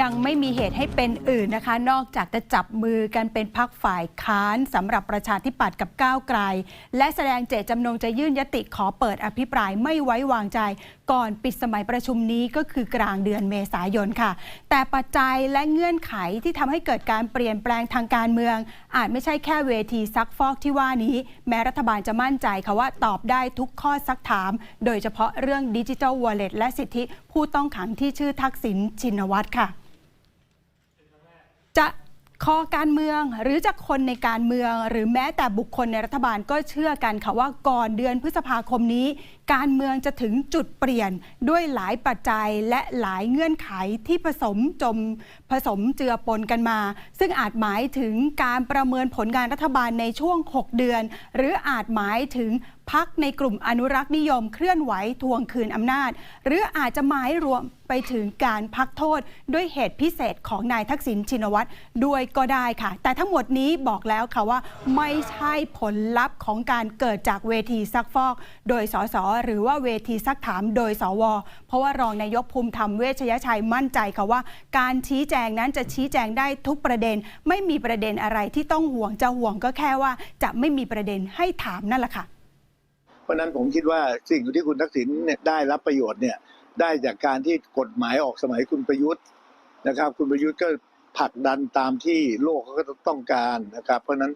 ยังไม่มีเหตุให้เป็นอื่นนะคะ นอกจากจะจับมือกันเป็นพักฝ่ายค้านสำหรับประชาธิปัตย์กับก้าวไกล และแสดงเจตจำนงจะยื่นยติขอเปิดอภิปรายไม่ไว้วางใจ ก่อนปิดสมัยประชุมนี้ก็คือกลางเดือนเมษายนค่ะ แต่ปัจจัยและเงื่อนไขที่ทำให้เกิดการเปลี่ยนแปลงทางการเมือง อาจไม่ใช่แค่เวทีซักฟอกที่ว่านี้ แม้รัฐบาลจะมั่นใจค่ะว่าตอบได้ทุกข้อซักถาม โดยเฉพาะเรื่องดิจิทัลวอลเล็ตและสิทธิผู้ต้องขังที่ชื่อทักษิณชินวัตรค่ะจะ คอการเมืองหรือจากคนในการเมือง หรือแม้แต่บุคคลในรัฐบาลก็เชื่อกันค่ะว่าก่อนเดือนพฤษภาคมนี้การเมืองจะถึงจุดเปลี่ยนด้วยหลายปัจจัยและหลายเงื่อนไขที่ผสมจมผสมเจือปนกันมา ซึ่งอาจหมายถึงการประเมินผลงานรัฐบาลในช่วง 6 เดือน หรืออาจหมายถึงพักในกลุ่มอนุรักษ์นิยมเคลื่อนไหวทวงคืนอำนาจ หรืออาจจะหมายรวมไปถึงการพักโทษด้วยเหตุพิเศษของนายทักษิณชินวัตรด้วยก็ได้ค่ะ แต่ทั้งหมดนี้บอกแล้วค่ะว่า ไม่ใช่ผลลัพธ์ของการเกิดจากเวทีซักฟอก โดยสสหรือว่าเวทีซักถามโดยสว เพราะว่ารองนายกภูมิธรรมเวชยชัยมั่นใจค่ะว่า การชี้แจงนั้นจะชี้แจงได้ทุกประเด็น ไม่มีประเด็นอะไรที่ต้องห่วงจะห่วงก็แค่ว่าจะไม่มีประเด็นให้ถามนั่นแหละค่ะเพราะนั้นผมคิดว่าสิ่งที่คุณทักษิณเนี่ยได้รับประโยชน์เนี่ยได้จากการที่กฎหมายออกสมัยคุณประยุทธ์นะครับ คุณประยุทธ์ก็ผลักดันตามที่โลกเขาก็ต้องการนะครับ เพราะนั้น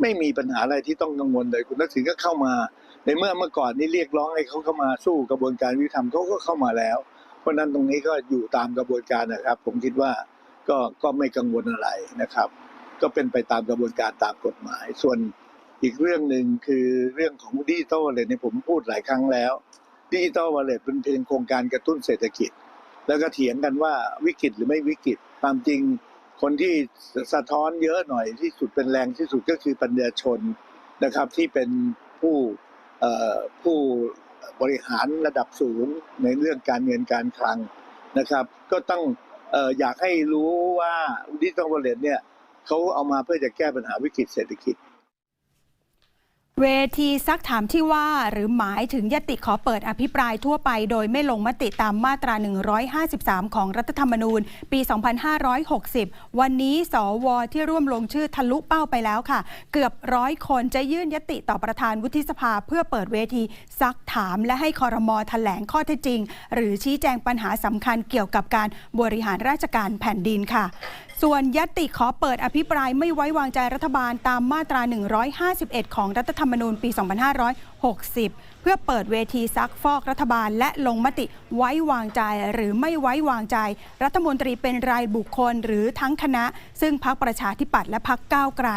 ไม่มีปัญหาอะไรที่ต้องกังวลเลยคุณทักษิณก็เข้ามา ในเมื่อเมื่อก่อนนี้เรียกร้องให้เขาเข้ามาสู้กระบวนการยุติธรรมเขาก็เข้ามาแล้ว เพราะนั้นตรงนี้ก็อยู่ตามกระบวนการนะครับ ผมคิดว่าก็ก็ไม่กังวลอะไรนะครับ ก็เป็นไปตามกระบวนการตามกฎหมาย ส่วนอีกเรื่องหนึ่งคือเรื่องของดิจิตอลเลยเนี่ยผมพูดหลายครั้งแล้วดิจิตอลวอลเล็ตเป็นเพียงโครงการกระตุ้นเศรษฐกิจ แล้วก็เถียงกันว่าวิกฤตหรือไม่วิกฤตความจริงคนที่สะท้อนเยอะหน่อยที่สุดเป็นแรงที่สุดก็คือปัญญาชนนะครับที่เป็นผู้ ผู้บริหารระดับสูงในเรื่องการเงินการคลังนะครับ ก็ต้องอออยากให้รู้ว่าดิจิตอลวอลเล็ตเนี่ยเขาเอามาเพื่อจะแก้ปัญหาวิกฤตเศรษฐกิจ เวทีซักถามที่ว่าหรือหมายถึงยติขอเปิดอภิปรายทั่วไป โดยไม่ลงมติตามมาตรา 153 ของรัฐธรรมนูญ ปี 2560 วันนี้สวที่ร่วมลงชื่อทะลุเป้าไปแล้วค่ะ เกือบร้อยคนจะยื่นยติต่อประธานวุฒิสภา เพื่อเปิดเวทีซักถามและให้คอรมอแถลงข้อเท็จจริง หรือชี้แจงปัญหาสำคัญเกี่ยวกับการบริหารราชการแผ่นดินค่ะ ส่วนยติขอเปิดอภิปรายไม่ไว้วางใจรัฐบาลตามมาตรา 151 ของรัฐธรรมนูญปี 2560 เพื่อเปิดเวทีซักฟอกรัฐบาลและลงมติไว้วางใจหรือไม่ไว้วางใจ รัฐมนตรีเป็นรายบุคคลหรือทั้งคณะ ซึ่งพักประชาธิปัตย์และพักก้าวไกล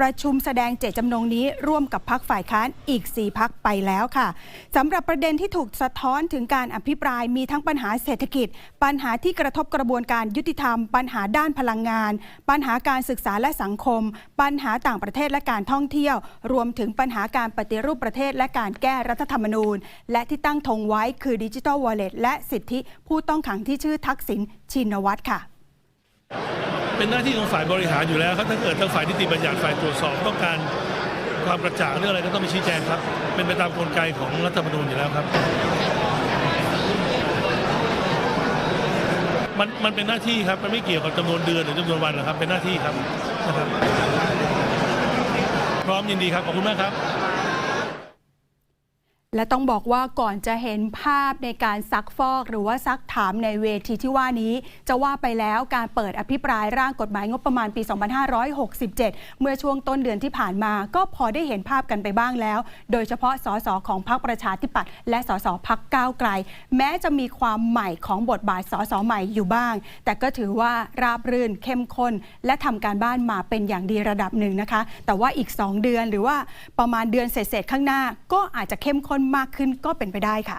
ประชุมแสดงเจตจำนงนี้ร่วมกับพักฝ่ายค้านอีก 4 พักไปแล้วค่ะสำหรับประเด็นที่ถูกสะท้อนถึงการอภิปรายมีทั้งปัญหาเศรษฐกิจ ปัญหาที่กระทบกระบวนการยุติธรรม ปัญหาด้านพลังงาน ปัญหาการศึกษาและสังคม ปัญหาต่างประเทศและการท่องเที่ยว รวมถึงปัญหาการปฏิรูปประเทศและการแก้รัฐธรรมนูญ และที่ตั้งธงไว้คือดิจิทัลวอลเล็ตและสิทธิผู้ต้องขังที่ชื่อทักษิณชินวัตรค่ะ เป็นหน้าที่ของฝ่ายบริหารอยู่แล้วครับถ้าเกิดทางฝ่ายนิติบัญญัติฝ่ายตรวจสอบต้องการความกระจ่างเรื่องอะไรก็ต้องไปชี้แจงครับ เป็นไปตามกลไกของรัฐธรรมนูญอยู่แล้วครับ มันมันเป็นหน้าที่ครับ มันไม่เกี่ยวกับจำนวนเดือนหรือจำนวนวันหรอกครับ เป็นหน้าที่ครับนะครับ พร้อมยินดีครับ ขอบคุณมากครับ และต้องบอกว่าก่อนจะเห็นภาพในการซักฟอก หรือว่าซักถามในเวทีที่ว่านี้ จะว่าไปแล้วการเปิดอภิปรายร่างกฎหมายงบประมาณปี 2567 เมื่อช่วงต้นเดือนที่ผ่านมา ก็พอได้เห็นภาพกันไปบ้างแล้ว โดยเฉพาะสสของพรรคประชาธิปัตย์และสสพักก้าวไกล แม้จะมีความใหม่ของบทบาทสสใหม่อยู่บ้าง แต่ก็ถือว่าราบรื่นเข้มข้น และทำการบ้านมาเป็นอย่างดีระดับหนึ่งนะคะ แต่ว่าอีก 2 เดือนหรือว่าประมาณเดือนเศษๆข้างหน้า ก็อาจจะเข้มข้นนมากขึ้นก็เป็นไปได้ค่ะ